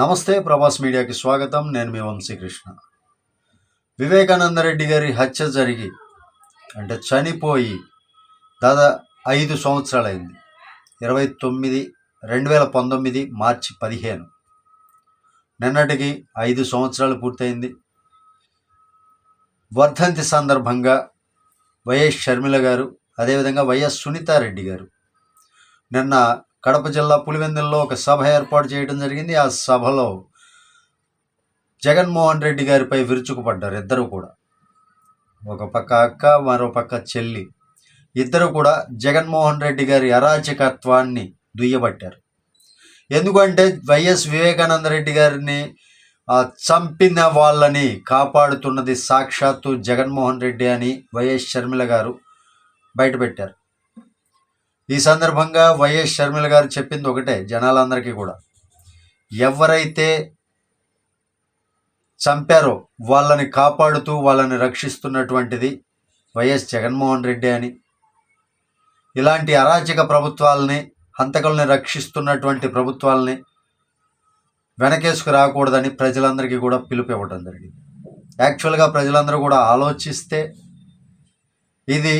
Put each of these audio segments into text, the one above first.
నమస్తే ప్రభాస్ మీడియాకి స్వాగతం. నేను మీ వంశీకృష్ణ వివేకానంద రెడ్డి గారి హత్య జరిగి అంటే చనిపోయి దాదా ఐదు సంవత్సరాలైంది. ఇరవై తొమ్మిది రెండు వేల పంతొమ్మిది మార్చి పదిహేను. నిన్నటికి ఐదు సంవత్సరాలు పూర్తయింది. వర్ధంతి సందర్భంగా వైఎస్ షర్మిల గారు అదేవిధంగా వైఎస్ సునీతారెడ్డి గారు నిన్న కడప జిల్లా పులివెందుల్లో ఒక సభ ఏర్పాటు చేయడం జరిగింది. ఆ సభలో జగన్మోహన్ రెడ్డి గారిపై విరుచుకుపడ్డారు ఇద్దరు కూడా. ఒక పక్క అక్క మరో పక్క చెల్లి. ఇద్దరు కూడా జగన్మోహన్ రెడ్డి గారి అరాచకత్వాన్ని దుయ్యబట్టారు. ఎందుకంటే వైఎస్ వివేకానంద రెడ్డి గారిని చంపిన వాళ్ళని కాపాడుతున్నది సాక్షాత్తు జగన్మోహన్ రెడ్డి అని వైఎస్ షర్మిల గారు బయటపెట్టారు. ఈ సందర్భంగా వైఎస్ షర్మిల గారు చెప్పింది ఒకటే జనాలందరికీ కూడా. ఎవరైతే చంపారో వాళ్ళని కాపాడుతూ వాళ్ళని రక్షిస్తున్నటువంటిది వైఎస్ జగన్మోహన్ రెడ్డి అని ఇలాంటి అరాచక ప్రభుత్వాలని హంతకుల్ని రక్షిస్తున్నటువంటి ప్రభుత్వాలని వెనకేసుకు రాకూడదని ప్రజలందరికీ కూడా పిలుపు ఇవ్వడం జరిగింది. యాక్చువల్గా ప్రజలందరూ కూడా ఆలోచిస్తే ఇది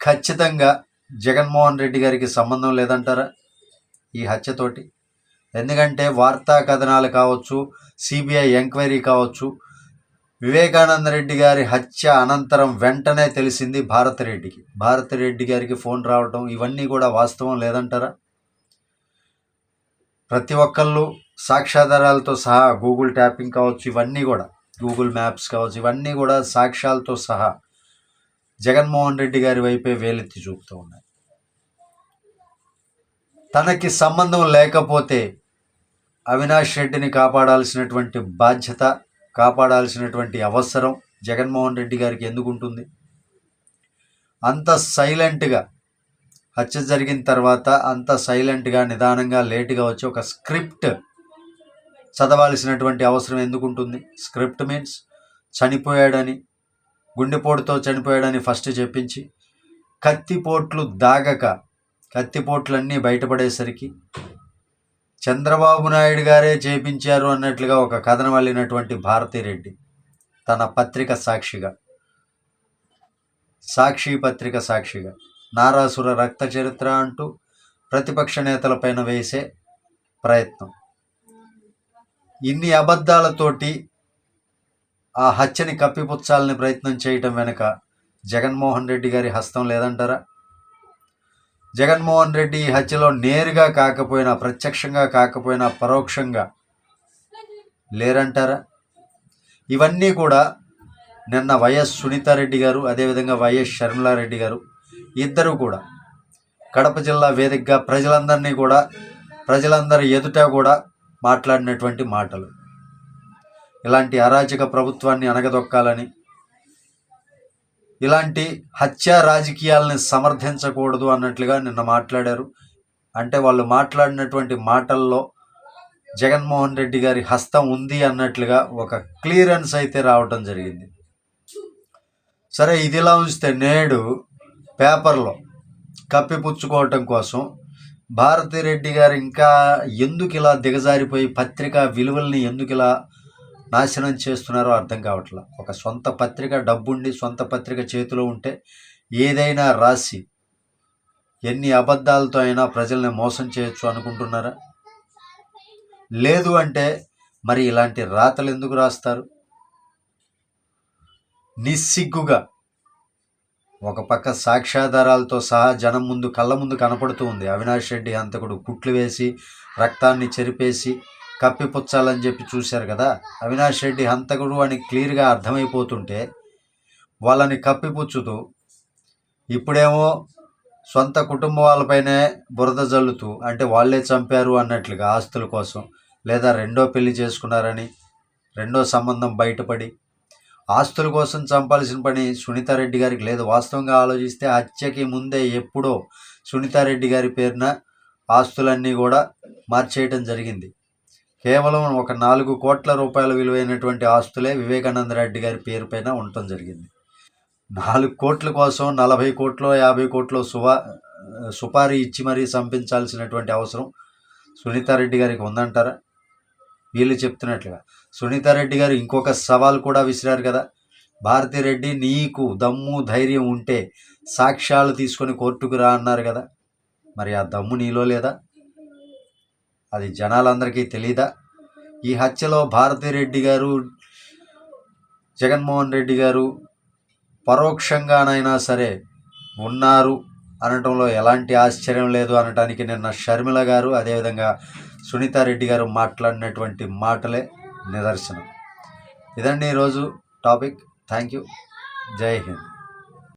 ఖచ్చితంగా జగన్మోహన్ రెడ్డి గారికి సంబంధం లేదంటారా ఈ హత్యతోటి? ఎందుకంటే వార్తా కథనాలు కావచ్చు సిబిఐ ఎంక్వైరీ కావచ్చు వివేకానంద రెడ్డి గారి హత్య అనంతరం వెంటనే తెలిసింది భారతిరెడ్డికి భారతిరెడ్డి గారికి ఫోన్ రావడం ఇవన్నీ కూడా వాస్తవం లేదంటారా? ప్రతి ఒక్కళ్ళు సాక్ష్యాధారాలతో సహా గూగుల్ ట్యాపింగ్ కావచ్చు ఇవన్నీ కూడా గూగుల్ మ్యాప్స్ కావచ్చు ఇవన్నీ కూడా సాక్ష్యాలతో సహా జగన్మోహన్ రెడ్డి గారి వైపే వేలెత్తి చూపుతూ ఉన్నాయి. తనకి సంబంధం లేకపోతే అవినాష్ రెడ్డిని కాపాడాల్సినటువంటి బాధ్యత కాపాడాల్సినటువంటి అవసరం జగన్మోహన్ రెడ్డి గారికి ఎందుకు ఉంటుంది అంత సైలెంట్గా హత్య జరిగిన తర్వాత అంత సైలెంట్గా నిదానంగా లేటుగా వచ్చి ఒక స్క్రిప్ట్ చదవాల్సినటువంటి అవసరం ఎందుకుంటుంది? స్క్రిప్ట్ మీన్స్ చనిపోయాడని గుండెపోటుతో చనిపోయాడని ఫస్ట్ చెప్పించి కత్తిపోట్లు దాగక కత్తిపోట్లన్నీ బయటపడేసరికి చంద్రబాబు నాయుడు గారే చేపించారు అన్నట్లుగా ఒక కథనం వెళ్ళినటువంటి భారతిరెడ్డి తన పత్రిక సాక్షిగా. సాక్షి పత్రిక సాక్షిగా. నారాసుర రక్త చరిత్ర అంటూ ప్రతిపక్ష నేతలపైన వేసే ప్రయత్నం. ఇన్ని అబద్ధాలతోటి ఆ హత్యని కప్పిపుచ్చాలని ప్రయత్నం చేయటం వెనుక జగన్మోహన్ రెడ్డి గారి హస్తం లేదంటారా? జగన్మోహన్ రెడ్డి ఈ హత్యలో నేరుగా కాకపోయినా ప్రత్యక్షంగా కాకపోయినా పరోక్షంగా లేరంటారా? ఇవన్నీ కూడా నిన్న వైఎస్ సునీతారెడ్డి గారు అదేవిధంగా వైఎస్ షర్మిలారెడ్డి గారు ఇద్దరు కూడా కడప జిల్లా వేదికగా ప్రజలందరినీ కూడా ప్రజలందరి ఎదుట కూడా మాట్లాడినటువంటి మాటలు. ఇలాంటి అరాచక ప్రభుత్వాన్ని అనగదొక్కాలని ఇలాంటి హత్యా రాజకీయాలని సమర్థించకూడదు అన్నట్లుగా నిన్న మాట్లాడారు. అంటే వాళ్ళు మాట్లాడినటువంటి మాటల్లో జగన్మోహన్ రెడ్డి గారి హస్తం ఉంది అన్నట్లుగా ఒక క్లియరెన్స్ అయితే రావటం జరిగింది. సరే ఇదిలా ఉంచితే నేడు పేపర్లో కప్పిపుచ్చుకోవటం కోసం భారతిరెడ్డి గారు ఇంకా ఎందుకు ఇలా దిగజారిపోయి పత్రికా విలువల్ని ఎందుకు ఇలా నాశనం చేస్తున్నారో అర్థం కావట్లా. ఒక సొంత పత్రిక డబ్బుండి సొంత పత్రిక చేతిలో ఉంటే ఏదైనా రాసి ఎన్ని అబద్ధాలతో అయినా ప్రజల్ని మోసం చేయొచ్చు అనుకుంటున్నారా? లేదు అంటే మరి ఇలాంటి రాతలు ఎందుకు రాస్తారు? నిస్సిగ్గుగా ఒక పక్క సాక్ష్యాధారాలతో సహా జనం ముందు కళ్ళ ముందు కనపడుతూ ఉంది. అవినాష్ రెడ్డి అంతకుడు కుట్లు వేసి రక్తాన్ని చెరిపేసి కప్పిపుచ్చాలని చెప్పి చూశారు కదా? అవినాష్ రెడ్డి హంతకుడు అని క్లియర్గా అర్థమైపోతుంటే వాళ్ళని కప్పిపుచ్చుతూ ఇప్పుడేమో సొంత కుటుంబ వాళ్ళపైనే బురద జల్లుతూ అంటే వాళ్ళే చంపారు అన్నట్లుగా ఆస్తుల కోసం లేదా రెండో పెళ్ళి చేసుకున్నారని రెండో సంబంధం బయటపడి ఆస్తుల కోసం చంపాల్సిన పని సునీతారెడ్డి గారికి లేదు. వాస్తవంగా ఆలోచిస్తే హత్యకి ముందే ఎప్పుడో సునీతారెడ్డి గారి పేరున ఆస్తులన్నీ కూడా మార్చేయటం జరిగింది. కేవలం ఒక నాలుగు కోట్ల రూపాయల విలువైనటువంటి ఆస్తులే వివేకానంద రెడ్డి గారి పేరు పైన ఉండటం జరిగింది. నాలుగు కోట్ల కోసం నలభై కోట్లు యాభై కోట్లు సువా సుపారీ ఇచ్చి మరీ చంపించాల్సినటువంటి అవసరం సునీతారెడ్డి గారికి ఉందంటారా? వీళ్ళు చెప్తున్నట్లుగా. సునీతారెడ్డి గారు ఇంకొక సవాల్ కూడా విసిరారు కదా. భారతిరెడ్డి నీకు దమ్ము ధైర్యం ఉంటే సాక్ష్యాలు తీసుకొని కోర్టుకు రా అన్నారు కదా. మరి ఆ దమ్ము నీలో లేదా? అది జనాలందరికీ తెలీదా? ఈ హత్యలో భారతిరెడ్డి గారు జగన్మోహన్ రెడ్డి గారు పరోక్షంగానైనా సరే ఉన్నారు అనటంలో ఎలాంటి ఆశ్చర్యం లేదు అనటానికి నిన్న షర్మిల గారు అదేవిధంగా సునీతారెడ్డి గారు మాట్లాడినటువంటి మాటలే నిదర్శనం. ఇదండి ఈరోజు టాపిక్. Thank you. జై హింద్.